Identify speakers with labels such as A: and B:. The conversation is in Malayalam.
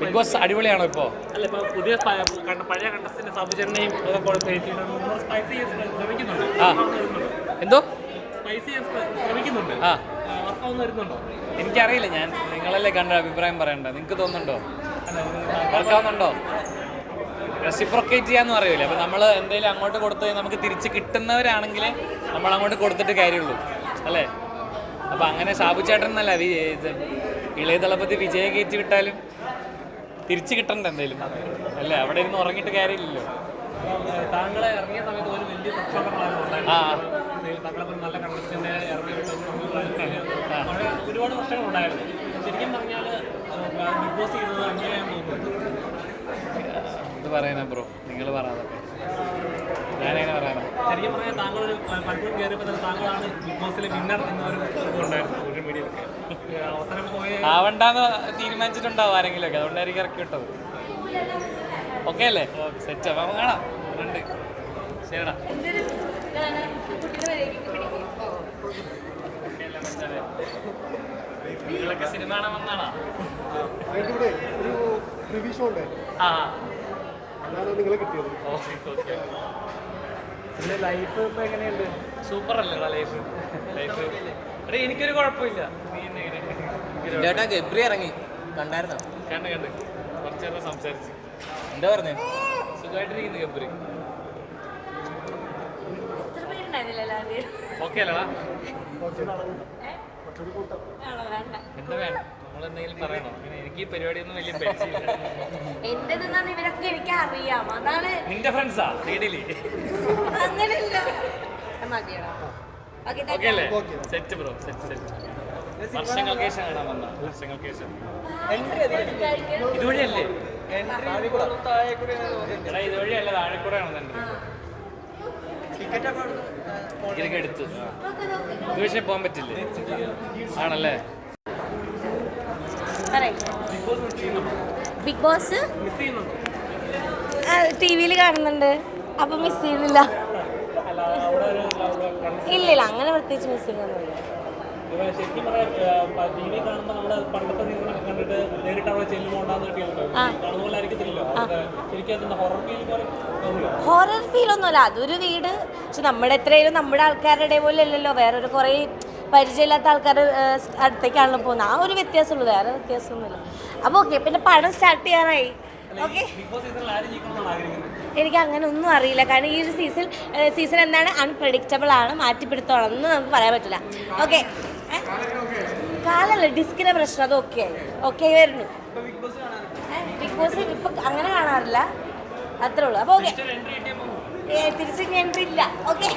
A: ബിഗ് ബോസ്
B: അടിപൊളിയാണോ
A: ഇപ്പോ? പുതിയ പഴയ കണ്ടസ്റ്റിന്റെ?
B: എന്തോ? എനിക്കറിയില്ല ഞാൻ നിങ്ങളല്ലേ കണ്ട അഭിപ്രായം പറയണ്ട? നിങ്ങക്ക് തോന്നുന്നുണ്ടോ? വർക്കാവുന്നുണ്ടോ റെസിപ്രൊക്കേറ്റ് ചെയ്യാന്ന് പറയൂലേ? അപ്പൊ നമ്മൾ എന്തെങ്കിലും അങ്ങോട്ട് കൊടുത്ത് നമുക്ക് തിരിച്ച് കിട്ടുന്നവരാണെങ്കിൽ നമ്മൾ അങ്ങോട്ട് കൊടുത്തിട്ട് കാര്യമുള്ളൂ അല്ലേ? അപ്പോൾ അങ്ങനെ സാബു ചേട്ടൻ എന്നല്ല ഇളയ തളപ്പത്തി വിജയം കയറ്റി വിട്ടാലും തിരിച്ചു കിട്ടണ്ട എന്തായാലും. അല്ലേ അവിടെ ഇരുന്ന് ഉറങ്ങിയിട്ട് കാര്യമില്ലല്ലോ.
A: താങ്കളെ ഇറങ്ങിയ സമയത്ത് ഒരു വലിയ പ്രക്ഷോഭങ്ങളായിരുന്നു നല്ല കണ്ടസ്റ്റന്റ് ഒരുപാട് പ്രശ്നങ്ങളുണ്ടായിരുന്നു ശരിക്കും പറഞ്ഞാൽ ബിഗ് ബോസ് ചെയ്തത് തോന്നുന്നു.
B: എന്ത് പറയുന്ന ബ്രോ. നിങ്ങൾ പറയാതൊക്കെ
A: ശരിക്കും പറഞ്ഞാൽ താങ്കൾ ഒരു പലപ്പോഴും കയറിയപ്പോൾ തന്നെ താങ്കളാണ് ബിഗ് ബോസിലെ വിന്നർ എന്നൊരു സോഷ്യൽ മീഡിയയിലൊക്കെ അവസരം പോയ
B: ആവണ്ടെന്ന് തീരുമാനിച്ചിട്ടുണ്ടാവും ആരെങ്കിലും ഒക്കെ അതുകൊണ്ടായിരിക്കും ഇറക്കി വിട്ടത്. ഓക്കെ അല്ലേ? സെറ്റ് അപ്പം കാണാം. ഉണ്ട്. ശരിടാ നിങ്ങളൊക്കെ സിനിമ കാണാൻ വന്നാണോ? ആ.
C: നിങ്ങളെ കിട്ടിയത്.
B: Okay okay.
A: ലൈഫ് ഇപ്പൊ എങ്ങനെയുണ്ട്?
B: സൂപ്പർ അല്ലേടാ ലൈഫ് ലൈഫ് എടേ എനിക്കൊരു കുഴപ്പമില്ല. നീ എന്നെ
D: ചേട്ടാ ഗബ്രി ഇറങ്ങി. കണ്ടായിരുന്നോ?
B: കണ്ട് കണ്ട്. കുറച്ച് നേരം സംസാരിച്ച്.
D: എന്താ പറഞ്ഞേ?
B: സുഖമായിട്ടിരിക്കുന്നു ഗബ്രി.
E: എത്ര പേരുണ്ടായിരുന്നില്ലല്ലോ ആദ്യം.
B: ഓക്കെ അല്ലടാ.
E: ആണോ? വേണ്ട.
B: എന്താ വേണം നമ്മൾ എന്തെങ്കിലും പറയണോ? അങ്ങനെ എനിക്ക് ഈ പരിപാടിയൊന്നും വലിയ പരിചയമില്ല.
E: എന്റേതെന്നാണ് ഇവരൊക്കെ എനിക്ക് അറിയാം അതാണ്
B: നിന്റെ ഫ്രണ്ട്സാ
E: അങ്ങനെയല്ല. ഓക്കെ
B: അല്ലേ സെറ്റ് ബ്രോ സെറ്റ് സെറ്റ് വർഷങ്ങൾക്ക് ശേഷം കാണാൻ വന്ന വർഷങ്ങൾക്ക് ശേഷം. ഇതുവഴിയല്ലേ എടാ ഇതുവഴിയല്ല ഇതൊക്കെ എടുത്തു. പോകാൻ പറ്റില്ലേ? ആണല്ലേ?
E: ബിഗ് ബോസ്
A: മിസ് ചെയ്യുന്നുണ്ടോ?
E: ടി വിയിൽ കാണുന്നുണ്ട്. അപ്പൊ മിസ് ചെയ്യുന്നില്ല
A: അല്ല അവിടെ ഒരു അവിടെ
E: ഇല്ല ഇല്ല അങ്ങനെ പ്രത്യേകിച്ച് മിസ് ചെയ്യുന്നൊന്നുമില്ല
A: ഇവ ശരിക്കും പറയാം ടി കാണുമ്പോൾ നമ്മൾ പണ്ടത്തെ കണ്ടിട്ട് നേരിട്ട് അവിടെ ചെല്ലുമ്പോൾ ഉണ്ടാകുന്ന ഫീലുണ്ടോ കാണുന്ന പോലെ ആയിരിക്കത്തില്ലല്ലോ അത് ശരിക്കും ഹൊറർ ഫീൽ പോലെ
E: ഹൊറർ ഫീൽ ഒന്നുമല്ല. അതൊരു വീട്. പക്ഷെ നമ്മുടെ എത്രയും നമ്മുടെ ആൾക്കാരുടെ പോലെ അല്ലല്ലോ വേറൊരു കുറേ പരിചയമില്ലാത്ത ആൾക്കാർ അടുത്തേക്കാണല്ലോ പോകുന്നത്. ആ ഒരു വ്യത്യാസമുള്ളൂ. വേറെ വ്യത്യാസമൊന്നുമില്ല. അപ്പോൾ ഓക്കെ പിന്നെ പടം സ്റ്റാർട്ട് ചെയ്യാറായി ഓക്കെ എനിക്ക് അങ്ങനെ ഒന്നും അറിയില്ല. കാരണം ഈ ഒരു സീസൺ സീസൺ എന്താണ്? അൺപ്രഡിക്റ്റബിൾ ആണ്. മാറ്റിപ്പിടുത്തോളാം നമുക്ക് പറയാൻ പറ്റില്ല. ഓക്കെ കാലല്ല? ഡിസ്കിന്റെ പ്രശ്നം. അത് ഓക്കെ ആയി. ഓക്കെ വരുന്നു. ബിഗ് ബോസ് ഇപ്പൊ അങ്ങനെ കാണാറില്ല. അത്രേ ഉള്ളൂ. അപ്പൊ ഓക്കെ തിരിച്ചു എൻട്രി ഇല്ല. ഓക്കെ